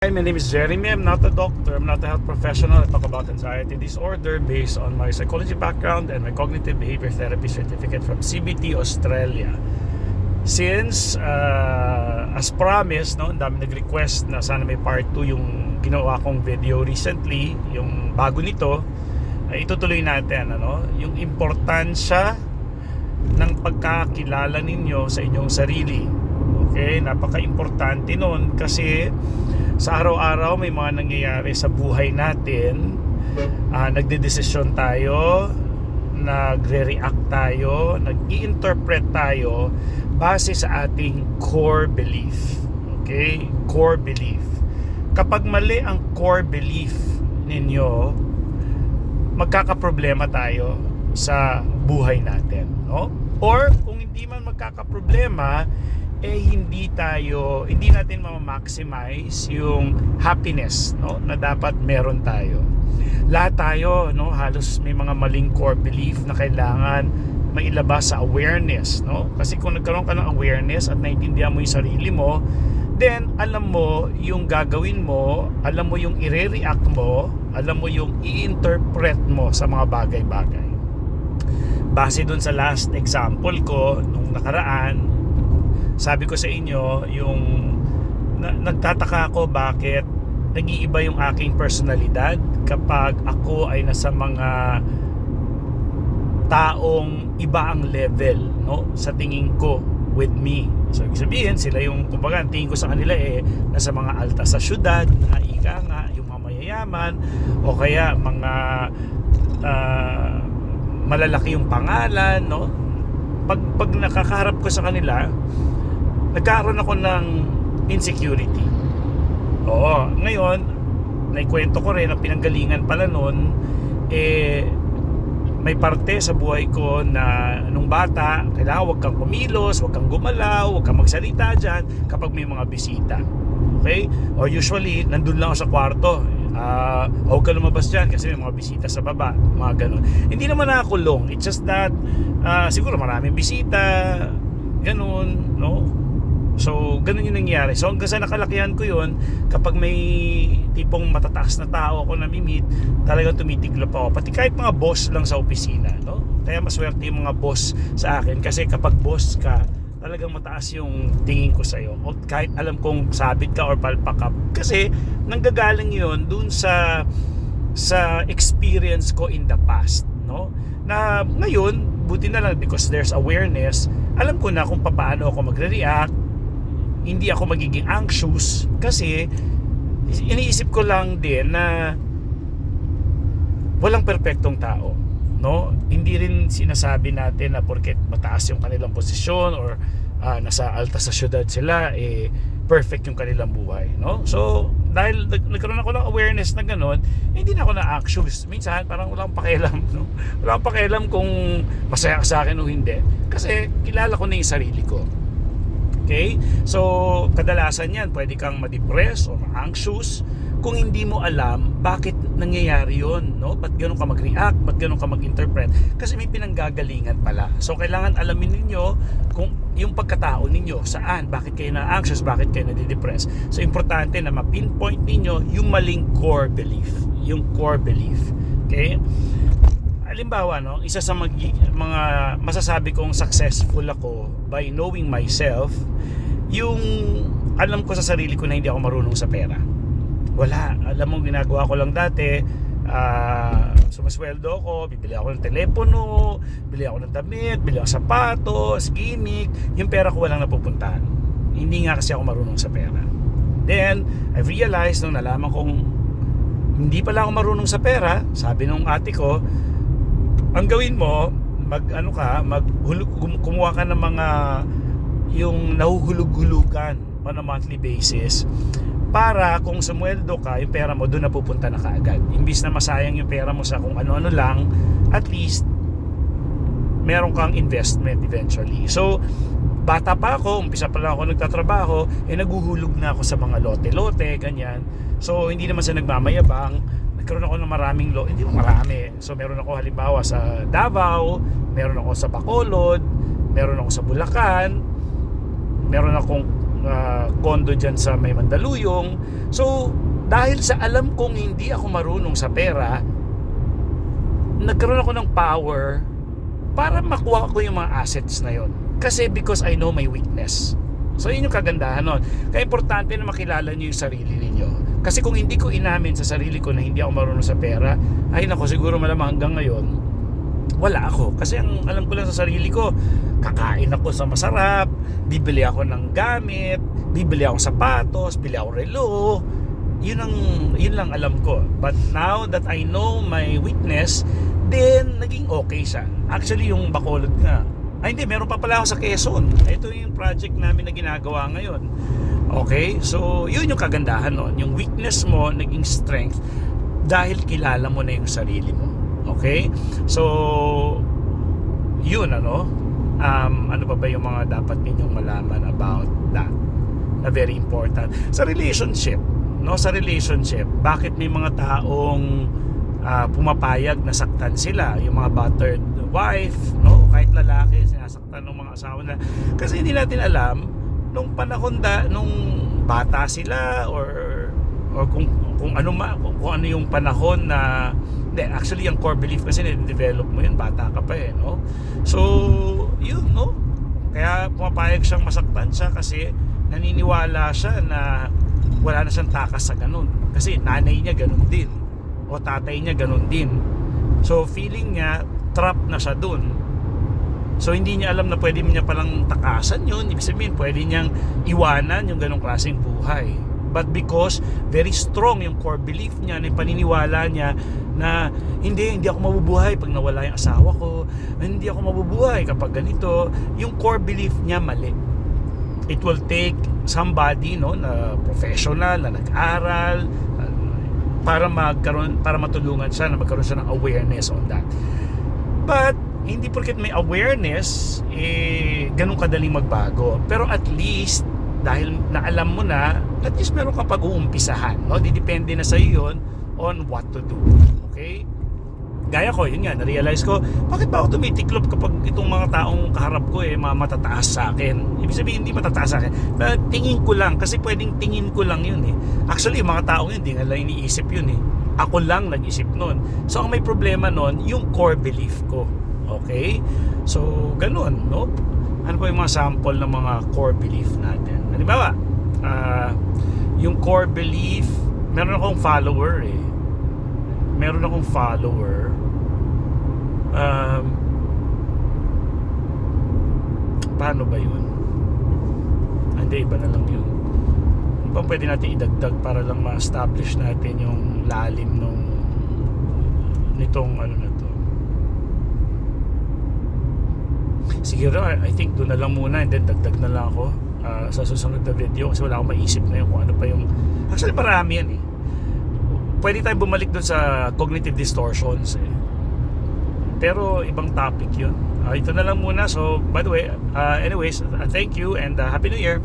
Hi, my name is Jeremy. I'm not a doctor. I'm not a health professional. I talk about anxiety disorder based on my psychology background and my cognitive behavior therapy certificate from CBT Australia. Since, uh, as promised, no, ang dami nag-request na sana may part 2 yung ginawa kong video recently, yung bago nito, ay itutuloy natin, ano, yung importansya ng pagkakilala ninyo sa inyong sarili. Okay, napaka-importante nun kasi sa araw-araw may mga nangyayari sa buhay natin. Ah, nagdedesisyon tayo, nagre-react tayo, nag-i-interpret tayo base sa ating core belief. Okay? Core belief. Kapag mali ang core belief ninyo, magkakaproblema tayo sa buhay natin, no? Or kung hindi man magkakaproblema, eh hindi tayo hindi natin ma-maximize yung happiness, no, na dapat meron tayo. Lahat tayo, no, halos may mga maling core belief na kailangan mailabas sa awareness, no? Kasi kung nagkaroon ka ng awareness at naiintindihan mo yung sarili mo, then alam mo yung gagawin mo, alam mo yung ire-react mo, alam mo yung i-interpret mo sa mga bagay-bagay. Base dun sa last example ko nung nakaraan, sabi ko sa inyo yung na, nagtataka ako bakit nag-iiba yung aking personalidad kapag ako ay nasa mga taong iba ang level no? Sa tingin ko with me. So ibig sabihin sila yung kumbaga tingin ko sa kanila eh nasa mga alta sa syudad na ika nga yung mga mayayaman o kaya mga ah, malalaki yung pangalan no? Pag pag nakakaharap ko sa kanila nagkaroon ako ng insecurity oo ngayon naikwento ko rin ang pinanggalingan pala nun eh may parte sa buhay ko na nung bata, kailangan huwag kang kumilos, huwag kang gumalaw, huwag kang magsalita dyan kapag may mga bisita. Okay? Or usually, nandun lang ako sa kwarto. Ah, huwag ka lumabas dyan kasi may mga bisita sa baba. Mga ganun. Hindi naman nakakulong. It's just that, ah, siguro maraming bisita, ganun, no? So, ganun yung nangyari. So, hanggang sa nakalakihan ko yun, kapag may tipong matataas na tao ako namimit, talagang tumitiklop ako. Pati kahit mga boss lang sa opisina, no? Kaya maswerte yung mga boss sa akin kasi kapag boss ka, talagang mataas yung tingin ko sa'yo. O kahit alam kong sabit ka or palpak ka. Kasi nanggagaling yun dun sa sa experience ko in the past, no? Na ngayon, buti na lang because there's awareness, alam ko na kung paano ako magre-react, hindi ako magiging anxious kasi iniisip ko lang din na walang perpektong tao no? Hindi rin sinasabi natin na porket mataas yung kanilang posisyon or ah, nasa alta sa syudad sila eh perfect yung kanilang buhay no? So dahil nag- nagkaroon ako ng awareness na ganun eh, hindi na ako na anxious minsan parang wala akong pakialam no? Wala akong pakialam kung masaya ka sa akin o hindi. Kasi kilala ko na yung sarili ko Okay? So, kadalasan yan, pwede kang ma-depress o ma-anxious kung hindi mo alam bakit nangyayari yon no? Ba't ganun ka mag-react? Ba't ganun ka mag-interpret? Kasi may pinanggagalingan pala. So, kailangan alamin ninyo kung yung pagkatao ninyo, saan, bakit kayo na-anxious, bakit kayo na-depress. So, importante na ma-pinpoint ninyo yung maling core belief. Yung core belief. Okay? Halimbawa no isa sa mag, mga masasabi kong successful ako by knowing myself yung alam ko sa sarili ko na hindi ako marunong sa pera. Wala. Alam mo ginagawa ko lang dati ah sumasweldo ako bibili ako ng telepono bili ako ng damit bili ako ng sapatos gimmick yung pera ko walang napupuntahan. Hindi nga kasi ako marunong sa pera. Then I've realized nung nalaman kong hindi pala ako marunong sa pera sabi nung ate ko ang gawin mo mag ano ka mag kumuha ka ng mga yung nahuhulog-hulugan on a monthly basis. Para kung sumweldo ka yung pera mo doon na pupunta na kaagad. Imbis na masayang yung pera mo sa kung ano-ano lang at least meron kang investment eventually. So bata pa ako umpisa pa lang ako nagtatrabaho eh naguhulog na ako sa mga lote-lote ganyan. So hindi naman sa nagmamayabang nagkaroon ako ng maraming lo hindi marami so meron ako halimbawa sa Davao meron ako sa Bacolod meron ako sa Bulacan meron akong ah, condo dyan sa may Mandaluyong. So, dahil sa alam kong hindi ako marunong sa pera, nagkaroon ako ng power para makuha ko yung mga assets na yon. Kasi because I know my weakness. So yun yung kagandahan nun. Kaya importante na makilala nyo yung sarili. Kasi kung hindi ko inamin sa sarili ko na hindi ako marunong sa pera, ay nako siguro malamang hanggang ngayon, wala ako. Kasi ang alam ko lang sa sarili ko, kakain ako sa masarap, bibili ako ng gamit, bibili ako sapatos, bili ako relo. Yun ang yun lang alam ko. But now that I know my weakness, then naging okay siya. Actually yung Bacolod nga. Ay hindi, meron pa pala ako sa Quezon. Ito yung project namin na ginagawa ngayon. Okay? So, yun yung kagandahan nun. Yung weakness mo naging strength dahil kilala mo na yung sarili mo. Okay? So, yun ano. Um, ano pa ba yung mga dapat ninyong malaman about that? Na very important. Sa relationship, no? Sa relationship, bakit may mga taong ah, pumapayag na saktan sila? Yung mga battered wife, no? Kahit lalaki, sinasaktan ng mga asawa nila. Kasi hindi natin alam nung panahon da, nung bata sila or or kung kung ano ma, kung, kung ano yung panahon na hindi, actually yung core belief kasi na-develop mo yun bata ka pa eh no? So yun no? Kaya pumapayag siyang masaktan siya kasi naniniwala siya na wala na siyang takas sa ganun. Kasi nanay niya ganun din o tatay niya ganun din. So feeling niya trap na siya dun So hindi niya alam na pwede niya palang takasan yun. Ibig sabihin, pwede niyang iwanan yung ganong klaseng buhay. But because very strong yung core belief niya, yung paniniwala niya na hindi, hindi ako mabubuhay pag nawala yung asawa ko. Hindi ako mabubuhay kapag ganito. Yung core belief niya mali. It will take somebody no na professional na nag-aral para magkaroon para matulungan siya na magkaroon siya ng awareness on that. But hindi porket may awareness, eh, ganun kadaling magbago. Pero at least, dahil naalam mo na, at least meron kang pag-uumpisahan. No? Didepende na sa'yo yun on what to do. Okay? Gaya ko, yun nga, na-realize ko, bakit ba ako tumitiklop kapag itong mga taong kaharap ko eh, mga matataas sa akin? Ibig sabihin, hindi matataas sa akin. Pero tingin ko lang, kasi pwedeng tingin ko lang yun eh. Actually, mga taong yun, hindi lang iniisip yun eh. Ako lang nag-isip nun. So, ang may problema nun, yung core belief ko. Okay? So, ganun, no? Ano pa yung mga sample ng mga core belief natin? Halimbawa, ah, yung core belief, meron akong follower eh. Meron akong follower. Um, paano ba yun? Ah, Hindi, iba na lang yun. Ano bang pwede natin idagdag para lang ma-establish natin yung lalim nung nitong ano na to. Siguro, I think doon na lang muna and then dagdag na lang ako ah, sa susunod na video kasi wala akong maisip na yun kung ano pa yung actually marami yan eh. Pwede tayo bumalik doon sa cognitive distortions eh. pero ibang topic yun. Ah, ito na lang muna. So by the way uh, anyways uh, thank you and uh, happy new year